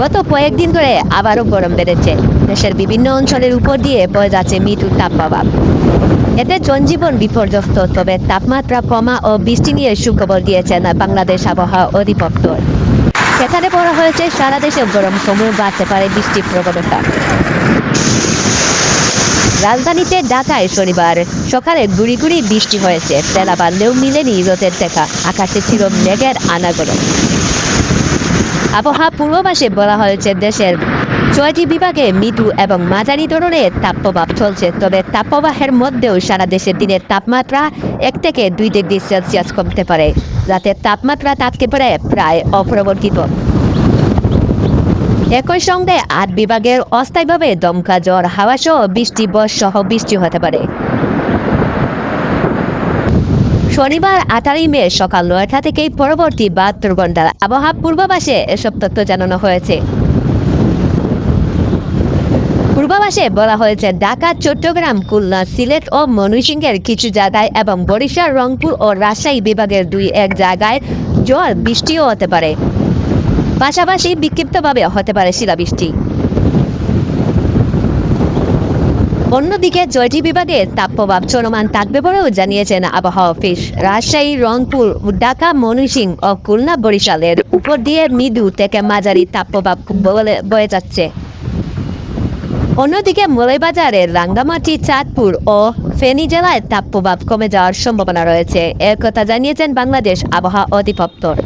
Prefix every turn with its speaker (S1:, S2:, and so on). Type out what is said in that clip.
S1: গত কয়েকদিন ধরে আবারও গরম বেড়েছে। দেশের বিভিন্ন অঞ্চলের উপর দিয়ে বয়ে যাচ্ছে মৃত্যুর তাপপ্রবাহ। এতে জনজীবন বিপর্যস্ত, তবে তাপমাত্রা কমা ও বৃষ্টি নিয়ে সুখবর দিয়েছেন বাংলাদেশ আবহাওয়া অধিদপ্তর। সেখানে বলা হয়েছে, সারা দেশে গরম কমেও বাড়তে পারে বৃষ্টির প্রবণতা। রাজধানীতে ঢাকায় শনিবার সকালে গুড়ি গুড়ি বৃষ্টি হয়েছে। তেলা বাঁধলেও মিলেনি রোদের দেখা। আকাশে ছিল মেঘের আনাগরম আবহাওয়া পূর্বাভাসে বলা হয়েছে দেশের ছয়টি বিভাগে মৃদু এবং মাঝারি ধরনের তাপপ্রবাহ চলছে, তবে তাপপ্রবাহের মধ্যেও সারা দেশের দিনের তাপমাত্রা এক থেকে দুই ডিগ্রি সেলসিয়াস কমতে পারে। যাতে তাপমাত্রা থাকতে পারে প্রায় অপরিবর্তিত। একই সঙ্গে আট বিভাগের অস্থায়ীভাবে দমকা জ্বর, হাওয়া সহ বৃষ্টি বস সহ বৃষ্টি হতে পারে। শনিবার আঠারোই মে সকাল নয়টা থেকেই পরবর্তী বাহাত্তর ঘণ্টার আবহাওয়া পূর্বাভাসে এসব তথ্য জানানো হয়েছে। পূর্বাভাসে বলা হয়েছে, ঢাকা, চট্টগ্রাম, খুলনা, সিলেট ও ময়মনসিংহের কিছু জায়গায় এবং বরিশাল, রংপুর ও রাজশাহী বিভাগের দুই এক জায়গায় জল বৃষ্টিও হতে পারে। পাশাপাশি বিক্ষিপ্তভাবে হতে পারে শিলাবৃষ্টি। অন্যদিকে জয়টি বিভাগে তাপপ্রভাব চলমান থাকবে বলেও জানিয়েছেন আবহাওয়া অফিস। রাজশাহী, রংপুর, ঢাকা, ময়মনসিংহ ও খুলনা বরিশালের উপর দিয়ে মৃদু থেকে মাঝারি তাপপ্রভাব বয়ে যাচ্ছে। অন্যদিকে মৌলবাজারের রাঙ্গামাটি, চাঁদপুর ও ফেনী জেলায় তাপপ্রভাব কমে যাওয়ার সম্ভাবনা রয়েছে। এর কথা জানিয়েছেন বাংলাদেশ আবহাওয়া অধিদপ্তর।